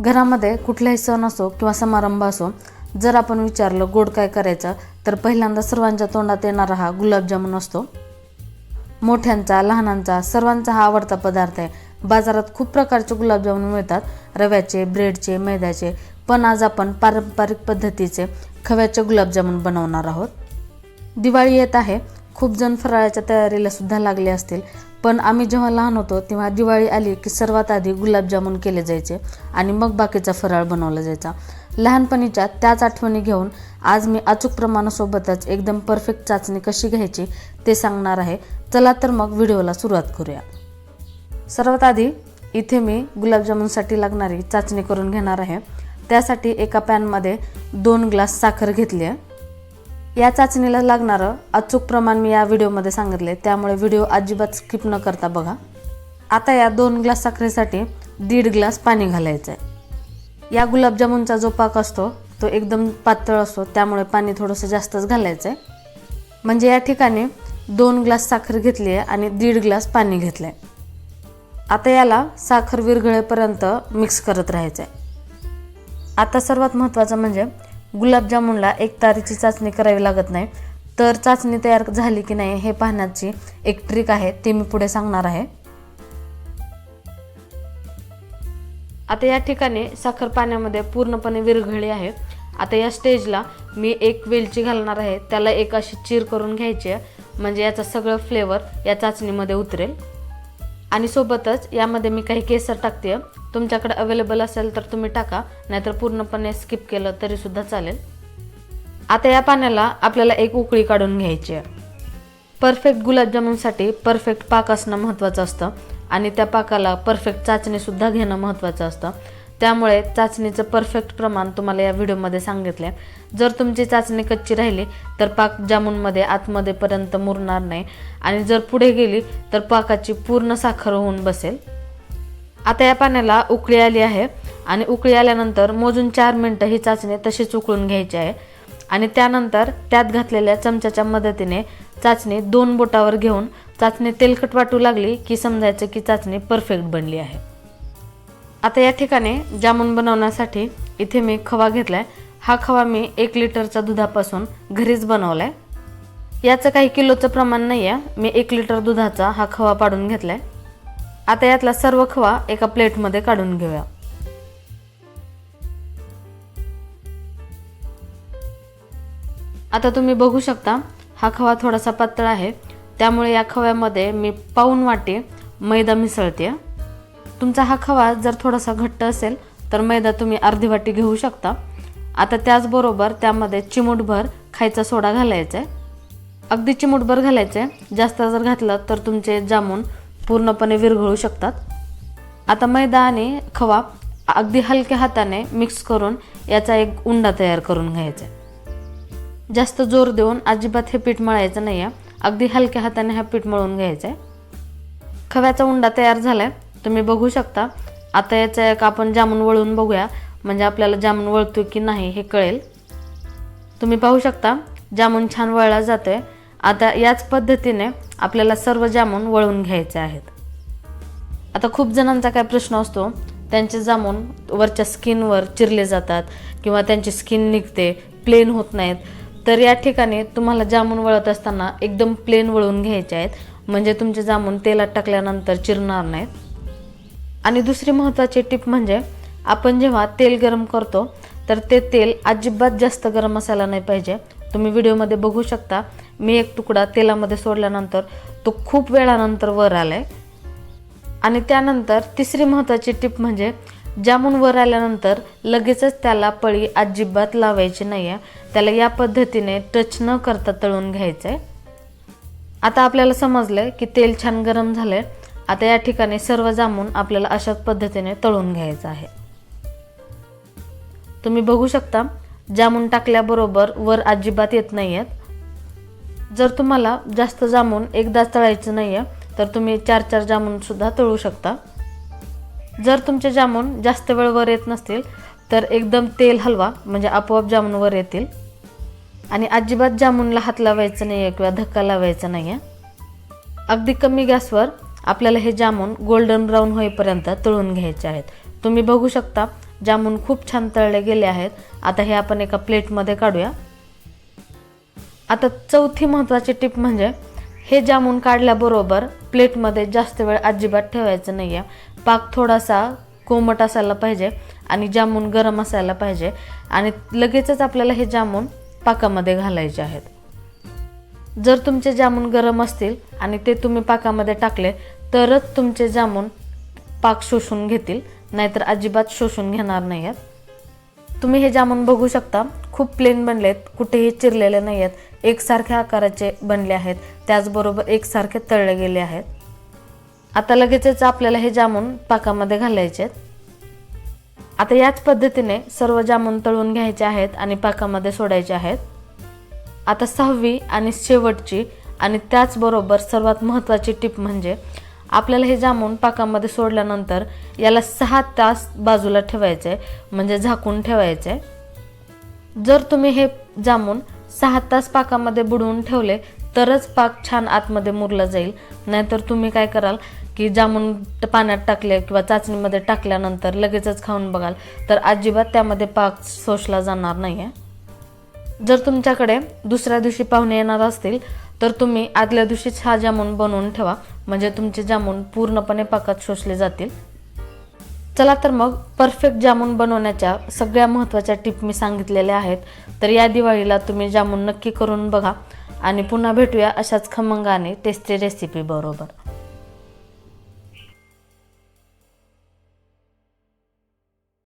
घरामध्ये कुठलाही सण असो किंवा समारंभ असो जर आपण विचारलं गोड काय करायचं तर पहिल्यांदा सर्वांच्या तोंडात येणारा हा गुलाबजामुन असतो. मोठ्यांचा लहानांचा सर्वांचा हा आवडता पदार्थ आहे. बाजारात खूप प्रकारचे गुलाबजामुन मिळतात. रव्याचे ब्रेडचे मैद्याचे. पण आज आपण पारंपरिक पद्धतीचे खव्याचे गुलाबजामुन बनवणार आहोत. दिवाळी येत आहे. खूप जण फराळाच्या तयारीला सुद्धा लागले असतील. पण आम्ही जेव्हा लहान होतो तेव्हा दिवाळी आली की सर्वात आधी गुलाबजामुन केले जायचे आणि मग बाकीचा फराळ बनवला जायचा. लहानपणीच्या त्याच आठवणी घेऊन आज मी अचूक प्रमाणासोबतच एकदम परफेक्ट चाचणी कशी घ्यायची ते सांगणार आहे. चला तर मग व्हिडिओला सुरुवात करूया. सर्वात आधी इथे मी गुलाबजामुनसाठी लागणारी चाचणी करून घेणार आहे. त्यासाठी एका पॅनमध्ये दोन ग्लास साखर घेतली आहे. या चाचणीला लागणारं अचूक प्रमाण मी या व्हिडिओमध्ये सांगितले त्यामुळे व्हिडिओ अजिबात स्किप न करता बघा. आता या दोन ग्लास साखरेसाठी दीड ग्लास पाणी घालायचं आहे या गुलाबजामुनचा जो पाक असतो तो एकदम पातळ असतो त्यामुळे पाणी थोडंसं जास्तच घालायचं आहे म्हणजे या ठिकाणी दोन ग्लास साखर घेतली आहे आणि दीड ग्लास पाणी घेतलं आहे आता याला साखर विरघळेपर्यंत मिक्स करत राहायचं आहे आता सर्वात महत्त्वाचं म्हणजे गुलाबजामुनला एक तारीची चाचणी करावी लागत नाही. तर चाचणी तयार झाली की नाही हे पाहण्याची एक ट्रिक आहे ती मी पुढे सांगणार आहे. आता या ठिकाणी साखर पाण्यामध्ये पूर्णपणे विरघळली आहे. आता या स्टेजला मी एक वेलची घालणार आहे. त्याला एक अशी चीर करून घ्यायची आहे. म्हणजे याचा सगळं फ्लेवर या चाचणीमध्ये उतरेल. आणि सोबतच यामध्ये मी काही केसर टाकते. तुमच्याकडे अवेलेबल असेल तर तुम्ही टाका नाहीतर पूर्णपणे स्किप केलं तरी सुद्धा चालेल. आता या पाण्याला आपल्याला एक उकळी काढून घ्यायची आहे. परफेक्ट गुलाबजामुनसाठी परफेक्ट पाक असणं महत्त्वाचं असतं. आणि त्या पाकाला परफेक्ट चाचणीसुद्धा घेणं महत्त्वाचं असतं. त्यामुळे चाचणीचं परफेक्ट प्रमाण तुम्हाला या व्हिडिओमध्ये सांगितलं आहे जर तुमची चाचणी कच्ची राहिली तर पाक जामूनमध्ये आतमध्येपर्यंत मुरणार नाही. आणि जर पुढे गेली तर पाकाची पूर्ण साखर होऊन बसेल. आता या पाण्याला उकळी आली आहे. आणि उकळी आल्यानंतर मोजून चार मिनटं ही चाचणी तशीच उकळून घ्यायची आहे. आणि त्यानंतर त्यात घातलेल्या चमच्याच्या मदतीने चाचणी दोन बोटावर घेऊन चाचणी तेलकट वाटू लागली की समजायचं की चाचणी परफेक्ट बनली आहे. आता या ठिकाणी जामून बनवण्यासाठी इथे मी खवा घेतला आहे हा खवा मी एक लिटरच्या दुधापासून घरीच बनवला आहे याचं काही किलोचं प्रमाण नाही आहे मी एक लिटर दुधाचा हा खवा पाडून घेतला आहे आता यातला सर्व खवा एका प्लेटमध्ये काढून घेऊया. आता तुम्ही बघू शकता हा खवा थोडासा पातळ आहे. त्यामुळे या खव्यामध्ये मी पाऊन वाटी मैदा मिसळते तुमचा हा खवा जर थोडासा घट्ट असेल तर मैदा तुम्ही अर्धी वाटी घेऊ शकता. आता त्याचबरोबर त्यामध्ये चिमूटभर खायचा सोडा घालायचा आहे अगदी चिमूटभर घालायचं आहे जास्त जर घातलं तर तुमचे जामून पूर्णपणे विरघळू शकतात. आता मैदा आणि खवा अगदी हलक्या हाताने मिक्स करून याचा एक उंडा तयार करून घ्यायचा आहे जास्त जोर देऊन अजिबात हे पीठ मळायचं नाही आहे अगदी हलक्या हाताने हा पीठ मळून घ्यायचा आहे खव्याचा उंडा तयार झाला आहे तुम्ही बघू शकता. आता याचा एक आपण जामून वळून बघूया. म्हणजे आपल्याला जामून वळतो की नाही हे कळेल. तुम्ही पाहू शकता जामून छान वळला जातोय. आता याच पद्धतीने आपल्याला सर्व जामून वळून घ्यायचे आहेत. आता खूप जणांचा काय प्रश्न असतो त्यांचे जामून वरच्या स्किनवर चिरले जातात किंवा त्यांची स्किन निघते प्लेन होत नाहीत. तर या ठिकाणी तुम्हाला जामून वळत असताना एकदम प्लेन वळून घ्यायचे आहेत. म्हणजे तुमचे जामून तेलात टाकल्यानंतर चिरणार नाहीत. आणि दुसरी महत्त्वाची टिप म्हणजे आपण जेव्हा तेल गरम करतो तर ते तेल अजिबात जास्त गरम असायला नाही पाहिजे. तुम्ही व्हिडिओमध्ये बघू शकता मी एक तुकडा तेलामध्ये सोडल्यानंतर तो खूप वेळानंतर वर आलाय. आणि त्यानंतर तिसरी महत्त्वाची टिप म्हणजे जामून वर आल्यानंतर लगेचच त्याला पळी अजिबात लावायची नाही आहे त्याला या पद्धतीने टच न करता तळून घ्यायचं आहे आता आपल्याला समजलं की तेल छान गरम झालं आहे आता या ठिकाणी सर्व जामून आपल्याला अशाच पद्धतीने तळून घ्यायचं आहे. तुम्ही बघू शकता जामून टाकल्याबरोबर वर अजिबात येत नाही आहेत जर तुम्हाला जास्त जामून एकदाच तळायचं नाही आहे तर तुम्ही चार चार जामूनसुद्धा तळू शकता. जर तुमचे जामून जास्त वेळ वर येत नसतील तर एकदम तेल हलवा म्हणजे आपोआप जामून वर येतील. आणि अजिबात जामूनला हात लावायचं नाही आहे किंवा धक्का लावायचा नाही आहे अगदी कमी गॅसवर आपल्याला हे जामून गोल्डन ब्राऊन होईपर्यंत तळून घ्यायचे आहेत. तुम्ही बघू शकता जामून खूप छान तळले गेले आहेत. आता हे आपण एका प्लेटमध्ये काढूया. आता चौथी महत्त्वाची टिप म्हणजे हे जामून काढल्याबरोबर प्लेटमध्ये जास्त वेळ अजिबात ठेवायचं नाही आहे पाक थोडासा कोमट असायला पाहिजे आणि जामून गरम असायला पाहिजे आणि लगेचच आपल्याला हे जामून पाकामध्ये घालायचे आहेत. जर तुमचे जामून गरम असतील आणि ते तुम्ही पाकामध्ये टाकले तरच तुमचे जामून पाक शोषून घेतील नाहीतर अजिबात शोषून घेणार नाही आहेत तुम्ही हे जामून बघू शकता. खूप प्लेन बनले आहेत कुठेही चिरलेले नाही आहेत एकसारख्या आकाराचे बनले आहेत. त्याचबरोबर एकसारखे तळले गेले आहेत. आता लगेचच आपल्याला हे जामून पाकामध्ये घालायचे आहेत. आता याच पद्धतीने सर्व जामून तळून घ्यायचे आहेत आणि पाकामध्ये सोडायचे आहेत. आता सहावी आणि शेवटची आणि त्याचबरोबर सर्वात महत्त्वाची टिप म्हणजे आपल्याला हे जामून पाकामध्ये सोडल्यानंतर याला सहा तास बाजूला ठेवायचं आहे म्हणजे झाकून ठेवायचं. आहे जर तुम्ही हे जामून सहा तास पाकामध्ये बुडवून ठेवले तरच पाक छान आतमध्ये मुरला जाईल. नाहीतर तुम्ही काय कराल की जामून पाण्यात टाकले किंवा चाचणीमध्ये टाकल्यानंतर लगेचच खाऊन बघाल तर अजिबात त्यामध्ये पाक शोषला जाणार नाही आहे जर तुमच्याकडे दुसऱ्या दिवशी पाहुणे येणार असतील तर तुम्ही आदल्या दिवशीच हा जामून बनवून ठेवा. म्हणजे तुमचे जामून पूर्णपणे पाकात शोषले जातील. चला तर मग परफेक्ट जामून बनवण्याच्या सगळ्या महत्त्वाच्या टिप मी सांगितलेल्या आहेत. तर या दिवाळीला तुम्ही जामून नक्की करून बघा. आणि पुन्हा भेटूया अशाच खमंगाने टेस्टी रेसिपी बरोबर.